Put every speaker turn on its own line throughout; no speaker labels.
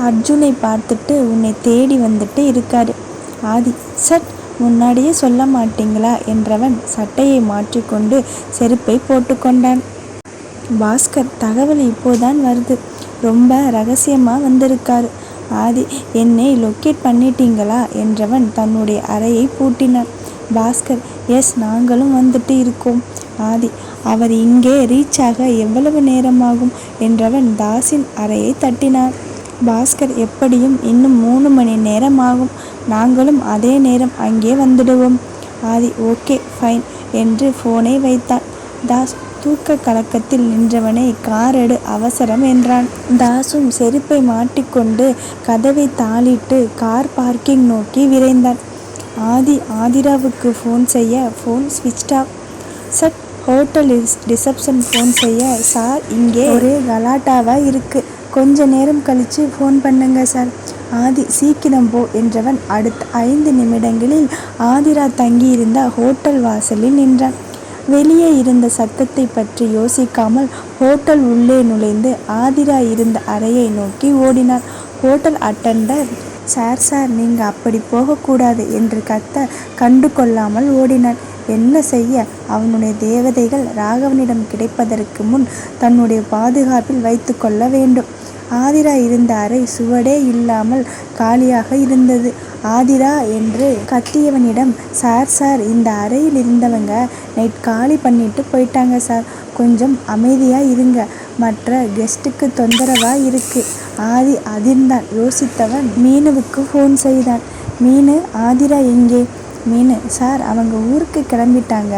அர்ஜுனை பார்த்துட்டு உன்னை தேடி வந்துட்டு இருக்காரு. ஆதி சட் முன்னாடியே சொல்ல மாட்டீங்களா? என்றவன் சட்டையை மாற்றிக்கொண்டு செருப்பை போட்டுக்கொண்டான். பாஸ்கர் தகவல் இப்போதான் வருது. ரொம்ப ரகசியமாக வந்திருக்காரு. ஆதி என்னை லொக்கேட் பண்ணிட்டீங்களா? என்றவன் தன்னுடைய அறையை பூட்டினான். பாஸ்கர் எஸ் நாங்களும் வந்துட்டு இருக்கோம். ஆதி அவர் இங்கே ரீச் ஆக எவ்வளவு நேரமாகும்? என்றவன் தாஸின் அறையை தட்டினான். பாஸ்கர் எப்படியும் இன்னும் மூணு மணி நேரம் ஆகும் நாங்களும் அதே நேரம் அங்கே வந்துடுவோம். ஆதி ஓகே ஃபைன் என்று ஃபோனை வைத்தான். தாஸ் தூக்க கலக்கத்தில் நின்றவனை கார் எடு அவசரம் என்றான். தாசும் செருப்பை மாட்டிக்கொண்டு கதவை தாளிட்டு கார் பார்க்கிங் நோக்கி விரைந்தான். ஆதி ஆதிராவுக்கு ஃபோன் செய்ய ஃபோன் ஸ்விட்ச் ஆஃப் சட் ஹோட்டல் ரிசப்ஷன் ஃபோன் செய்ய சார் இங்கே ஒரே கலாட்டாவாக இருக்குது கொஞ்ச நேரம் கழித்து ஃபோன் பண்ணுங்க சார் ஆதி சீக்கிரம் போ என்றவன் அடுத்த ஐந்து நிமிடங்களில் ஆதிரா தங்கியிருந்த ஹோட்டல் வாசலில் நின்றான். வெளியே இருந்த சத்தத்தை பற்றி யோசிக்காமல் ஹோட்டல் உள்ளே நுழைந்து ஆதிரா இருந்த அறையை நோக்கி ஓடினார் ஹோட்டல் அட்டண்டர் சார் சார் நீங்கள் அப்படி போகக்கூடாது என்று கத்த கண்டு கொள்ளாமல் ஓடினார் என்ன செய்ய? அவனுடைய தேவதைகள் ராகவனிடம் கிடைப்பதற்கு முன் தன்னுடைய பாதுகாப்பில் வைத்து கொள்ள வேண்டும். ஆதிரா இருந்த அறை சுவடே இல்லாமல் காலியாக இருந்தது. ஆதிரா என்று கத்தியவனிடம் சார் சார் இந்த அறையில் இருந்தவங்க நைட் காலி பண்ணிட்டு போயிட்டாங்க சார். கொஞ்சம் அமைதியாக இருங்க. மற்ற கெஸ்ட்டுக்கு தொந்தரவாக இருக்கு. ஆதி அதிர்ந்தான். யோசித்தவன் மீனுவுக்கு ஃபோன் செய்தான். மீனு ஆதிரா எங்கே? மீனு சார் அவங்க ஊருக்கு கிளம்பிட்டாங்க.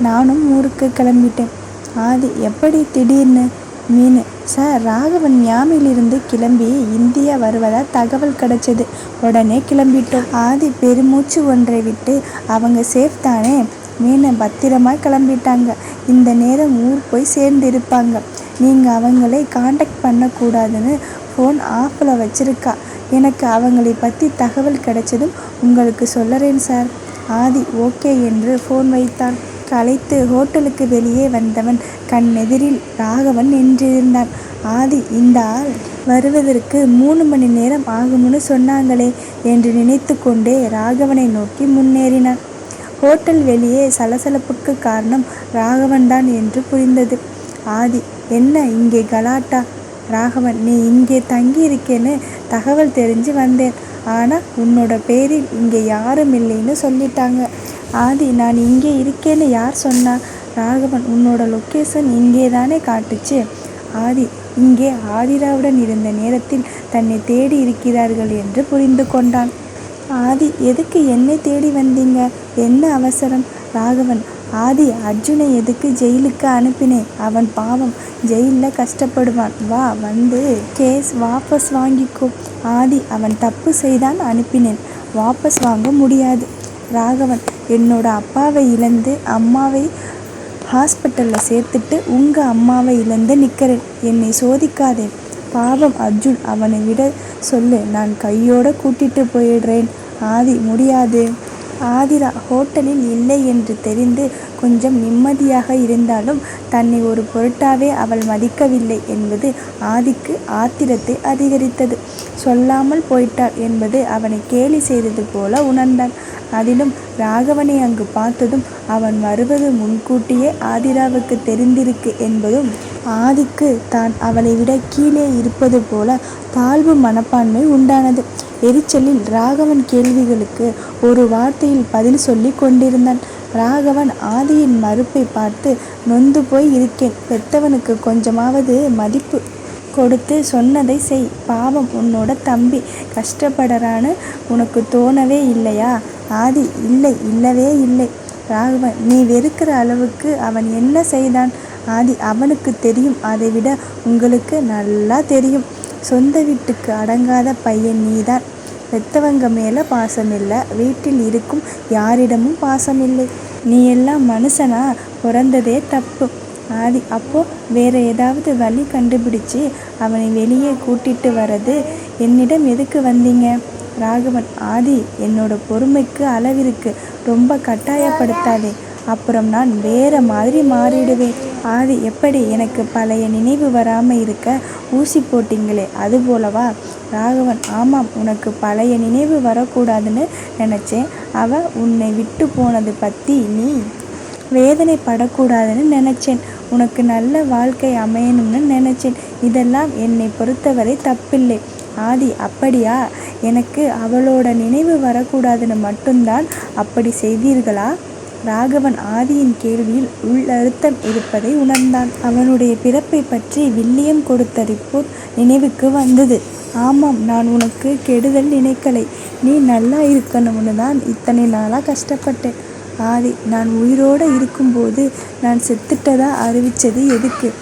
நானும் ஊருக்கு கிளம்பிட்டேன். ஆதி எப்படி திடீர்னு? மீன். சார் ராகவன் மியாமிலிருந்து கிளம்பி இந்தியா வருவதா தகவல் கிடைச்சது. உடனே கிளம்பிட்டோம். ஆதி பெருமூச்சு ஒன்றை விட்டு அவங்க சேஃப் தானே? மீனை பத்திரமா கிளம்பிட்டாங்க. இந்த நேரம் ஊர் போய் சேர்ந்து இருப்பாங்க நீங்கள் அவங்களை காண்டாக்ட் பண்ணக்கூடாதுன்னு ஃபோன் ஆஃபில் வச்சுருக்கா. எனக்கு அவங்களை பற்றி தகவல் கிடைச்சதும் உங்களுக்கு சொல்லுறேன் சார். ஆதி ஓகே என்று ஃபோன் வைத்தான் அழைத்து ஹோட்டலுக்கு வெளியே வந்தவன் கண்ணெதிரில் ராகவன் நின்றிருந்தான். ஆதி இந்த ஆள் வருவதற்கு மூணு மணி நேரம் ஆகும்னு சொன்னாங்களே என்று நினைத்து கொண்டே ராகவனை நோக்கி முன்னேறினான். ஹோட்டல் வெளியே சலசலப்புக்கு காரணம் ராகவன்தான் என்று புரிந்தது. ஆதி என்ன இங்கே கலாட்டா? ராகவன் நீ இங்கே தங்கி இருக்கேன்னு தகவல் தெரிஞ்சு வந்தேன். ஆனால் உன்னோட பேரில் இங்கே யாரும் இல்லைன்னு சொல்லிட்டாங்க. ஆதி நான் இங்கே இருக்கேன்னு யார் சொன்னா? ராகவன் உன்னோட லொக்கேஷன் இங்கே தானே காட்டுச்சு? ஆதி இங்கே ஆதிராவுடன் இருந்த நேரத்தில் தன்னை தேடி இருக்கிறார்கள் என்று புரிந்து கொண்டான். ஆதி எதுக்கு என்னை தேடி வந்தீங்க? என்ன அவசரம்? ராகவன் ஆதி அர்ஜுனை எதுக்கு ஜெயிலுக்கு அனுப்பினேன்? அவன் பாவம் ஜெயிலில் கஷ்டப்படுவான். வா வந்து கேஸ் வாபஸ் வாங்கிக்கோ. ஆதி அவன் தப்பு செய்தான் அனுப்பினேன். வாபஸ் வாங்க முடியாது. ராகவன் என்னோட அப்பாவை இழந்து அம்மாவை ஹாஸ்பிட்டலில் சேர்த்துட்டு உங்கள் அம்மாவை இழந்து நிற்கிறேன் என்னை சோதிக்காதே. பாவம் அர்ஜுன் அவனை விட சொல்லு. நான் கையோடு கூட்டிட்டு போயிடுறேன். ஆதி முடியாது. ஆதிரா ஹோட்டலில் இல்லை என்று தெரிந்து கொஞ்சம் நிம்மதியாக இருந்தாலும் தன்னை ஒரு பொருட்டாவே அவள் மதிக்கவில்லை என்பது ஆதிக்கு ஆத்திரத்தை அதிகரித்தது. சொல்லாமல் போயிட்டாள் என்பது அவனை கேலி செய்தது போல உணர்ந்தான். அதிலும் ராகவனை அங்கு பார்த்ததும் அவன் வருவது முன்கூட்டியே ஆதிராவுக்கு தெரிந்திருக்கு என்பதும் ஆதிக்கு தான் அவளை விட கீழே இருப்பது போல தாழ்வு மனப்பான்மை உண்டானது. எரிச்சலில் ராகவன் கேள்விகளுக்கு ஒரு வார்த்தையில் பதில் சொல்லி கொண்டிருந்தான். ராகவன் ஆதியின் மறுப்பை பார்த்து நொந்து போய் இருக்கேன். பெத்தவனுக்கு கொஞ்சமாவது மதிப்பு கொடுத்து சொன்னதை செய். பாவம் உன்னோட தம்பி கஷ்டப்படுறான்னு உனக்கு தோணவே இல்லையா? ஆதி இல்லை இல்லவே இல்லை. ராகவன் நீ வெறுக்கிற அளவுக்கு அவன் என்ன செய்தான்? ஆதி அவனுக்கு தெரியும். அதை விட உங்களுக்கு நல்லா தெரியும். சொந்த வீட்டுக்கு அடங்காத பையன் நீதான். பெத்தவங்க மேலே பாசம் இல்லை வீட்டில் இருக்கும் யாரிடமும் பாசம் இல்லை நீ எல்லாம் மனுஷனா? பிறந்ததே தப்பு. ஆதி அப்போ வேற ஏதாவது வழி கண்டுபிடிச்சு அவனை வெளியே கூட்டிட்டு வர்றது என்னிடம் எதுக்கு வந்தீங்க? ராகவன் ஆதி என்னோட பொறுமைக்கு அளவிருக்கு. ரொம்ப கட்டாயப்படுத்தாதே. அப்புறம் நான் வேற மாதிரி மாறிடுவேன். ஆதி எப்படி எனக்கு பழைய நினைவு வராமல் இருக்க? ஊசி போட்டிங்களே அது போலவா? ராகவன் ஆமாம் உனக்கு பழைய நினைவு வரக்கூடாதுன்னு நினச்சேன். அவ உன்னை விட்டு போனது பற்றி நீ வேதனை படக்கூடாதுன்னு நினச்சேன். உனக்கு நல்ல வாழ்க்கை அமையணும்னு நினச்சேன். இதெல்லாம் என்னை பொறுத்தவரை தப்பில்லை. ஆதி அப்படியா? எனக்கு அவளோட நினைவு வரக்கூடாதுன்னு மட்டும்தான் அப்படி செய்தீர்களா? ராகவன் ஆதியின் கேள்வியில் உள்ளழுத்தம் இருப்பதை உணர்ந்தான். அவனுடைய பிறப்பை பற்றி வில்லியம் கொடுத்த ரிப்போர்ட் நினைவுக்கு வந்தது. ஆமாம் நான் உனக்கு கெடுதல் நினைக்கலை. நீ நல்லா இருக்கணும்னு தான் இத்தனை நாளாக கஷ்டப்பட்டேன். ஆதி நான் உயிரோடு இருக்கும்போது நான் செத்துட்டதா அறிவிச்சது எதுக்கு?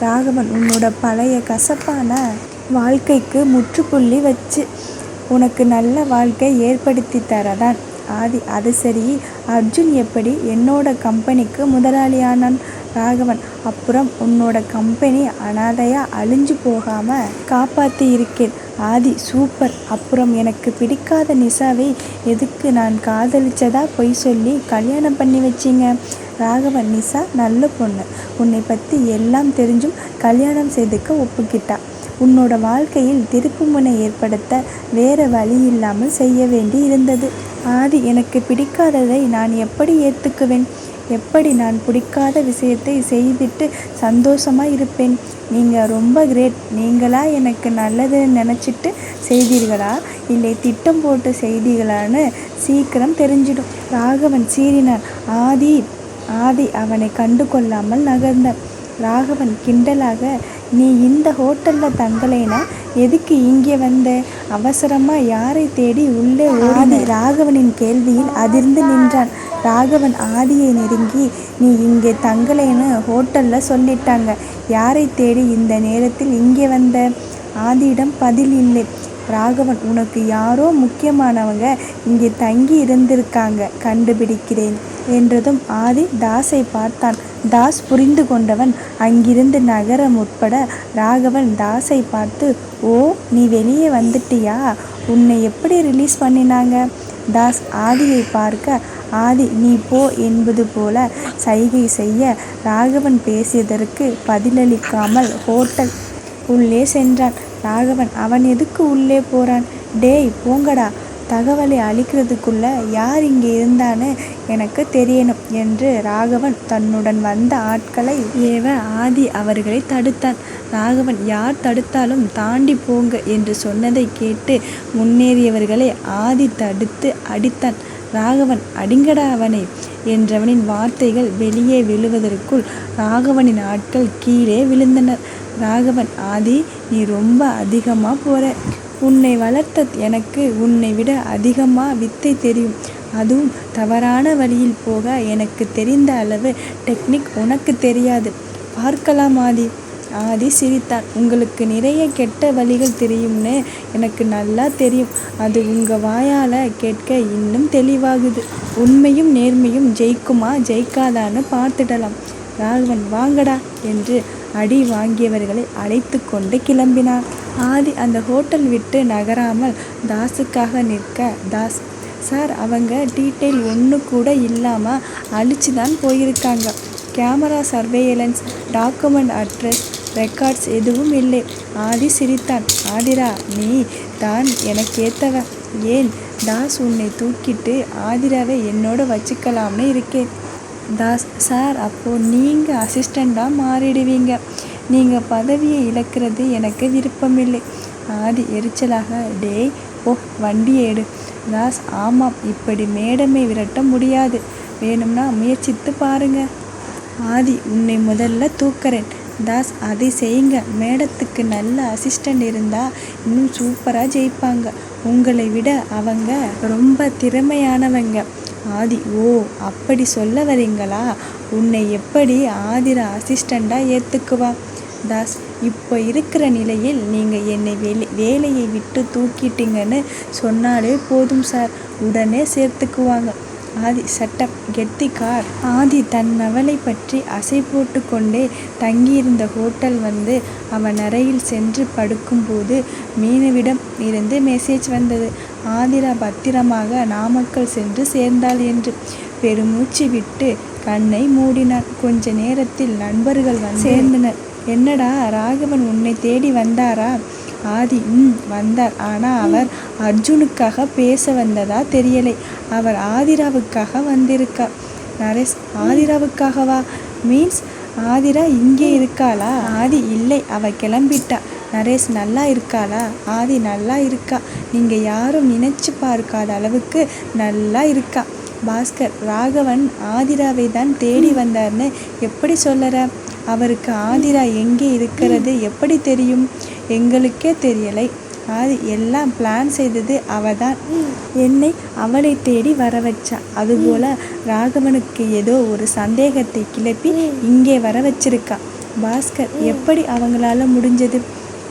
ராகவன் உன்னோட பழைய கசப்பான வாழ்க்கைக்கு முற்றுப்புள்ளி வச்சு உனக்கு நல்ல வாழ்க்கை ஏற்படுத்தி தரதான். ஆதி அது சரி. அர்ஜுன் எப்படி என்னோட கம்பெனிக்கு முதலாளியானான்? ராகவன். அப்புறம் உன்னோட கம்பெனி அனாதையாக அழிஞ்சு போகாமல் காப்பாற்றி இருக்கேன். ஆதி சூப்பர் அப்புறம் எனக்கு பிடிக்காத நிஷாவை எதுக்கு நான் காதலிச்சதா பொய் சொல்லி கல்யாணம் பண்ணி வச்சிங்க? ராகவன் நிஷா நல்ல பொண்ணு. உன்னை பற்றி எல்லாம் தெரிஞ்சும் கல்யாணம் செய்துக்க ஒப்புக்கிட்டா. உன்னோட வாழ்க்கையில் திருப்புமுனை ஏற்படுத்த வேற வழி இல்லாமல் செய்ய வேண்டி இருந்தது. ஆதி எனக்கு பிடிக்காததை நான் எப்படி ஏற்றுக்குவேன் எப்படி நான் பிடிக்காத விஷயத்தை செய்துட்டு சந்தோஷமாக இருப்பேன்? நீங்கள் ரொம்ப கிரேட். நீங்களாக எனக்கு நல்லதுன்னு நினச்சிட்டு செய்தீர்களா? இல்லை திட்டம் போட்டு செய்தீங்களான்னு சீக்கிரம் தெரிஞ்சிடும். ராகவன் சீறினான். ஆதி ஆதி அவனை கண்டு கொள்ளாமல் நகர்ந்தான். ராகவன் கிண்டலாக நீ இந்த ஹோட்டலில் தங்கலைனா எதுக்கு இங்கே வந்த? அவசரமா யாரை தேடி உள்ளே ஓடி ராகவனின் கேள்வியில் அதிர்ந்து நின்றான். ராகவன் ஆதியை நெருங்கி நீ இங்கே தங்கலைன்னு ஹோட்டலில் சொல்லிட்டாங்க. யாரை தேடி இந்த நேரத்தில் இங்கே வந்த? ஆதியிடம் பதில் இல்லை. ராகவன் உனக்கு யாரோ முக்கியமானவங்க இங்கே தங்கி இருந்திருக்காங்க கண்டுபிடிக்கிறேன் என்றதும் ஆதி தாஸை பார்த்தான். தாஸ் புரிந்து கொண்டவன் அங்கிருந்து நகர முற்பட ராகவன் தாஸை பார்த்து ஓ நீ வெளியே வந்துட்டியா? உன்னை எப்படி ரிலீஸ் பண்ணினாங்க? தாஸ் ஆதியை பார்க்க ஆதி நீ போ என்பது போல சைகை செய்ய ராகவன் பேசியதற்கு பதிலளிக்காமல் ஹோட்டல் உள்ளே சென்றான். ராகவன் அவன் எதுக்கு உள்ளே போகிறான் டேய் போங்கடா. தகவலை அளிக்கிறதுக்குள்ள யார் இங்கே இருந்தான்னு எனக்கு தெரியணும் என்று ராகவன் தன்னுடன் வந்த ஆட்களை ஏவ ஆதி அவர்களை தடுத்தான். ராகவன் யார் தடுத்தாலும் தாண்டி போங்க என்று சொன்னதை கேட்டு முன்னேறியவர்களை ஆதி தடுத்து அடித்தான். ராகவன் அடிங்கடா அவனை என்றவனின் வார்த்தைகள் வெளியே விழுவதற்குள் ராகவனின் ஆட்கள் கீழே விழுந்தனர். ராகவன் ஆதி நீ ரொம்ப அதிகமாக போற. உன்னை வளர்த்த எனக்கு உன்னை விட அதிகமாக வித்தை தெரியும். அதுவும் தவறான வழியில் போக எனக்கு தெரிந்த அளவு டெக்னிக் உனக்கு தெரியாது. பார்க்கலாம் ஆதி. ஆதி சிரித்தான் உங்களுக்கு நிறைய கெட்ட வழிகள் தெரியும்னு எனக்கு நல்லா தெரியும். அது உங்கள் வாயால் கேட்க இன்னும் தெளிவாகுது. உண்மையும் நேர்மையும் ஜெயிக்குமா ஜெயிக்காதான்னு பார்த்துடலாம். ராகவன் வாங்கடா என்று அடி வாங்கியவர்களை அழைத்து கொண்டு கிளம்பினார் ஆதி அந்த ஹோட்டல் விட்டு நகராமல் தாஸுக்காக நிற்க தாஸ் சார் அவங்க டீட்டெயில் ஒன்று கூட இல்லாமல் அழிச்சு தான் போயிருக்காங்க. Camera surveillance document address records எதுவும் இல்லை. ஆதி சிரித்தான். ஆதிரா நீ தான் எனக்கு ஏன்? தாஸ் உன்னை தூக்கிட்டு ஆதிராவை என்னோட வச்சுக்கலாம்னு இருக்கேன். தாஸ் சார் அப்போது நீங்கள் அசிஸ்டண்ட்டாக மாறிடுவீங்க. நீங்கள் பதவியை இழக்கிறது எனக்கு விருப்பமில்லை. ஆதி எரிச்சலாக டேய் ஓ வண்டி எடு. தாஸ் ஆமாம் இப்படி மேடமை விரட்ட முடியாது. வேணும்னா முயற்சித்து பாருங்க. ஆதி உன்னை முதல்ல தூக்குறேன். தாஸ் அதை செய்யுங்க. மேடத்துக்கு நல்ல அசிஸ்டண்ட் இருந்தால் இன்னும் சூப்பராக ஜெயிப்பாங்க. உங்களை விட அவங்க ரொம்ப திறமையானவங்க. ஆதி ஓ அப்படி சொல்ல வரீங்களா உன்னை எப்படி ஆதிரா அசிஸ்டண்ட்டாக ஏற்றுக்குவா தாஸ் இப்போ இருக்கிற நிலையில் நீங்கள் என்னை வேலை வேலையை விட்டு தூக்கிட்டீங்கன்னு சொன்னாலே போதும் சார். உடனே சேர்த்துக்குவாங்க. ஆதி சட்டப் கெத்திக்கார் ஆதி தன் அவளை பற்றி அசை போட்டு கொண்டே தங்கியிருந்த ஹோட்டல் வந்து அவன் அறையில் சென்று படுக்கும்போது மீனுவிடம் இருந்து மெசேஜ் வந்தது. ஆதிரா பத்திரமாக நாமக்கல் சென்று சேர்ந்தாள் என்று பெருமூச்சு விட்டு கண்ணை மூடினான் கொஞ்ச நேரத்தில் நண்பர்கள் வந்து சேர்ந்தனர். என்னடா ராகவன் உன்னை தேடி வந்தாரா? ஆதி ம் வந்தார். ஆனால் அவர் அர்ஜுனுக்காக பேச வந்ததா தெரியலை. அவர் ஆதிராவுக்காக வந்திருக்கார் நரேஷ் ஆதிராவுக்காகவா? மீன்ஸ் ஆதிரா இங்கே இருக்காளா? ஆதி இல்லை. அவ கிளம்பிட்டா. நரேஷ் நல்லா இருக்காளா? ஆதி நல்லா இருக்கா? நீங்கள் யாரும் நினைச்சு பார்க்காத அளவுக்கு நல்லா இருக்கா? பாஸ்கர் ராகவன் ஆதிராவை தான் தேடி வந்தார்னு எப்படி சொல்லற? அவருக்கு ஆதிரா எங்கே இருக்கிறது? எப்படி தெரியும்? எங்களுக்கே தெரியலை. ஆதி எல்லாம் பிளான் செய்தது அவ தான் என்னை அவளை தேடி வர வச்சா. அதுபோல ராகவனுக்கு ஏதோ ஒரு சந்தேகத்தை கிளப்பி இங்கே வர வச்சிருக்கா. பாஸ்கர் எப்படி அவங்களால முடிஞ்சது?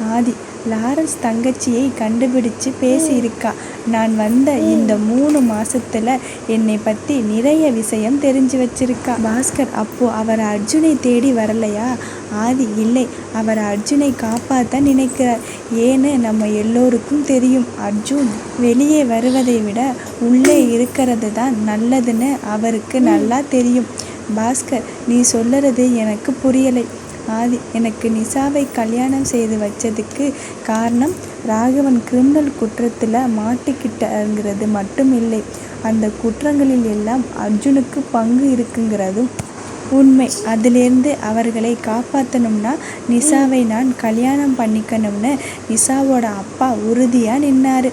ஆதி லாரன்ஸ் தங்கச்சியை கண்டுபிடிச்சு பேசியிருக்கா. நான் வந்த இந்த மூணு மாசத்துல என்னை பத்தி நிறைய விஷயம் தெரிஞ்சு வச்சிருக்கா. பாஸ்கர் அப்போ அவர் அர்ஜுனை தேடி வரலையா? ஆதி இல்லை. அவர் அர்ஜுனை காப்பாற்ற நினைக்கிறார். ஏன்னு நம்ம எல்லோருக்கும் தெரியும். அர்ஜுன் வெளியே வருவதை விட உள்ளே இருக்கிறது தான் நல்லதுன்னு அவருக்கு நல்லா தெரியும். பாஸ்கர் நீ சொல்லுறது எனக்கு புரியலை. ஆதி. எனக்கு நிசாவை கல்யாணம் செய்து வச்சதுக்கு காரணம் ராகவன் கிரிமினல் குற்றத்தில் மாட்டிக்கிட்டங்கிறது மட்டும் இல்லை அந்த குற்றங்களில் எல்லாம் அர்ஜுனுக்கு பங்கு இருக்குங்கிறதும் உண்மை. அதிலிருந்து அவர்களை காப்பாற்றணும்னா நிசாவை நான் கல்யாணம் பண்ணிக்கணும்னு நிசாவோட அப்பா உறுதியாக நின்னாரு.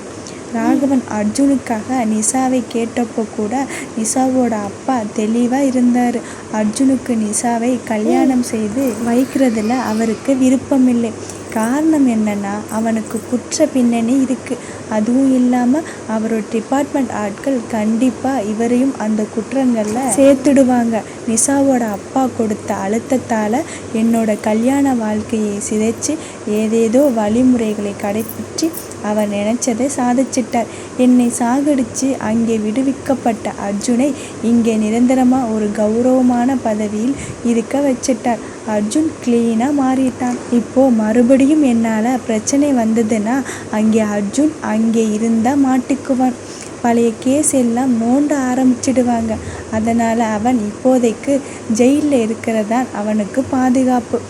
ராகவன் அர்ஜுனுக்காக நிசாவை கேட்டப்போ கூட நிசாவோட அப்பா தெளிவாக இருந்தார். அர்ஜுனுக்கு நிசாவை கல்யாணம் செய்து வைக்கிறதுல அவருக்கு விருப்பமில்லை. காரணம் என்னன்னா அவனுக்கு குற்ற பின்னணி இருக்குது அதுவும் இல்லாமல் அவரோட டிபார்ட்மெண்ட் ஆட்கள் கண்டிப்பாக இவரையும் அந்த குற்றங்களில் சேர்த்துடுவாங்க. நிசாவோட அப்பா கொடுத்த அழுத்தத்தால் என்னோட கல்யாண வாழ்க்கையை சிதைச்சு ஏதேதோ வழிமுறைகளை கடைபிடிச்சு அவர் நினைச்சதை சாதிச்சிட்டார். என்னை சாகடிச்சு அங்கே விடுவிக்கப்பட்ட அர்ஜுனை இங்கே நிரந்தரமாக ஒரு கௌரவமான பதவியில் இருக்க வச்சிட்டார். அர்ஜுன் கிளீனாக மாறிட்டான். இப்போ மறுபடியும் என்னால் பிரச்சனை வந்ததுன்னா அங்கே அர்ஜுன் அங்கே இருந்தால் மாட்டிக்குவான். பழைய கேஸ் எல்லாம் நோண்ட ஆரம்பிச்சிடுவாங்க. அதனால் அவன் இப்போதைக்கு ஜெயிலில் இருக்கிறதான் அவனுக்கு பாதுகாப்பு.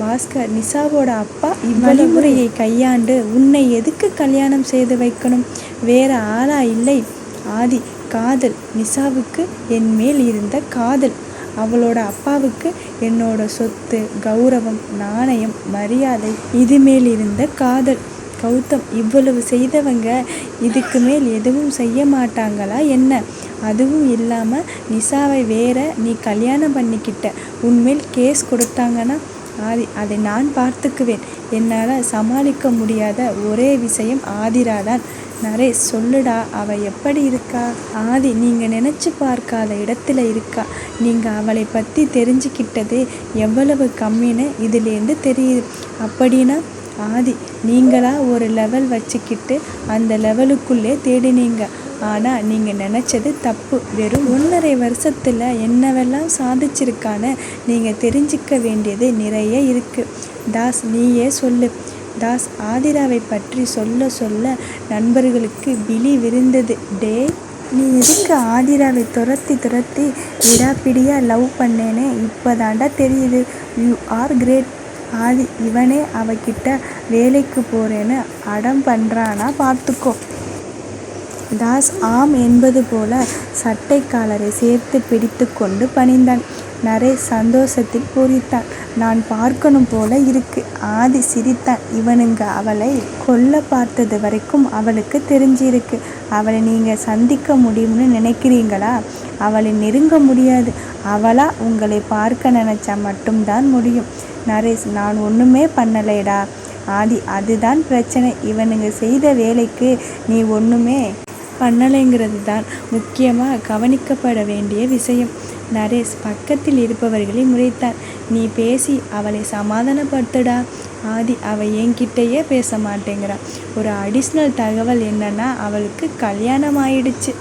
பாஸ்கர் நிசாவோட அப்பா இவ்வழிமுறையை கையாண்டு உன்னை எதுக்கு கல்யாணம் செய்து வைக்கணும்? வேற ஆளா இல்லை. ஆதி காதல். நிசாவுக்கு என் மேல் இருந்த காதல். அவளோட அப்பாவுக்கு என்னோட சொத்து கௌரவம் நாணயம் மரியாதை இது மேல் இருந்த காதல். கௌதம் இவ்வளவு செய்தவங்க இதுக்கு மேல் எதுவும் செய்ய மாட்டாங்களா என்ன? அதுவும் இல்லாமல் நிசாவை வேற நீ கல்யாணம் பண்ணிக்கிட்ட. உன்மேல் கேஸ் கொடுத்தாங்கன்னா ஆதி அதை நான் பார்த்துக்குவேன். என்னால் சமாளிக்க முடியாத ஒரே விஷயம் ஆதிரா தான் நரேஷ் சொல்லுடா அவள் எப்படி இருக்கா? ஆதி நீங்கள் நினச்சி பார்க்காத இடத்துல இருக்கா? நீங்கள் அவளை பற்றி தெரிஞ்சுக்கிட்டது எவ்வளவு கம்மின்னு இதுலேருந்து தெரியுது. அப்படின்னா ஆதி நீங்களா ஒரு லெவல் வச்சுக்கிட்டு அந்த லெவலுக்குள்ளே தேடினீங்க. ஆனால் நீங்கள் நினச்சது தப்பு. வெறும் ஒன்றரை வருஷத்தில் என்னவெல்லாம் சாதிச்சிருக்கான்னு நீங்கள் தெரிஞ்சிக்க வேண்டியது நிறைய இருக்குது தாஸ் நீயே சொல்லு. தாஸ் ஆதிராவை பற்றி சொல்ல சொல்ல நண்பர்களுக்கு விழி விருந்தது. டே நீ எதுக்கு ஆதிராவை துரத்தி துரத்தி விடாப்பிடியாக லவ் பண்ணேனே? இப்போதாண்டா தெரியுது. யூ ஆர் கிரேட் ஆதி இவனே அவகிட்ட வேலைக்கு போகிறேன்னு அடம் பண்ணுறானா பார்த்துக்கோ. தாஸ் ஆம் என்பது போல சட்டைக்காலரை சேர்த்து பிடித்து கொண்டு பணிந்தான். நரேஷ் சந்தோஷத்தில் பூரித்தான் நான் பார்க்கணும் போல இருக்கு ஆதி சிரித்தான் இவனுங்க அவளை கொல்ல பார்த்தது வரைக்கும் அவளுக்கு தெரிஞ்சிருக்கு. அவளை நீங்கள் சந்திக்க முடியும்னு நினைக்கிறீங்களா? அவளை நெருங்க முடியாது. அவளா உங்களை பார்க்க நினச்சா மட்டும்தான் முடியும் நரேஷ் நான் ஒன்றுமே பண்ணலைடா. ஆதி அதுதான் பிரச்சனை. இவனுங்க செய்த வேலைக்கு நீ ஒன்றுமே பண்ணலைங்கிறது தான் முக்கியமாக கவனிக்கப்பட வேண்டிய விஷயம். நரேஷ் பக்கத்தில் இருப்பவர்களை முறைத்தார். நீ பேசி அவளை சமாதானப்படுத்துடா. ஆதி அவள் என்கிட்டயே பேச மாட்டேங்கிறா. ஒரு அடிஷ்னல் தகவல் என்னன்னா அவளுக்கு கல்யாணம் ஆயிடுச்சு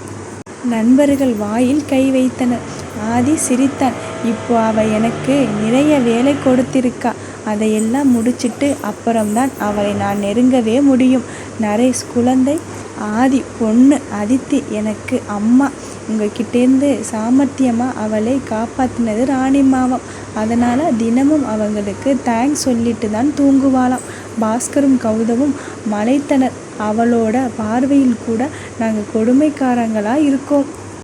நண்பர்கள் வாயில் கை வைத்தனர். ஆதி சிரித்தான் இப்போ அவள் எனக்கு நிறைய வேலை கொடுத்திருக்கா. அதையெல்லாம் முடிச்சிட்டு அப்புறம்தான் அவளை நான் நெருங்கவே முடியும். நரேஷ் குழந்தை. ஆதி பொண்ணு. அதித்தி எனக்கு அம்மா. உங்ககிட்டேருந்து சாமர்த்தியமாக அவளை காப்பாற்றினது ராணி மாவம் அதனால் தினமும் அவங்களுக்கு தேங்க்ஸ் சொல்லிட்டு தான் தூங்குவாளாம். பாஸ்கரும் கௌதமும் மலைத்தனர். அவளோட பார்வையில் கூட நாங்கள் கொடுமைக்காரங்களா இருக்கோம்.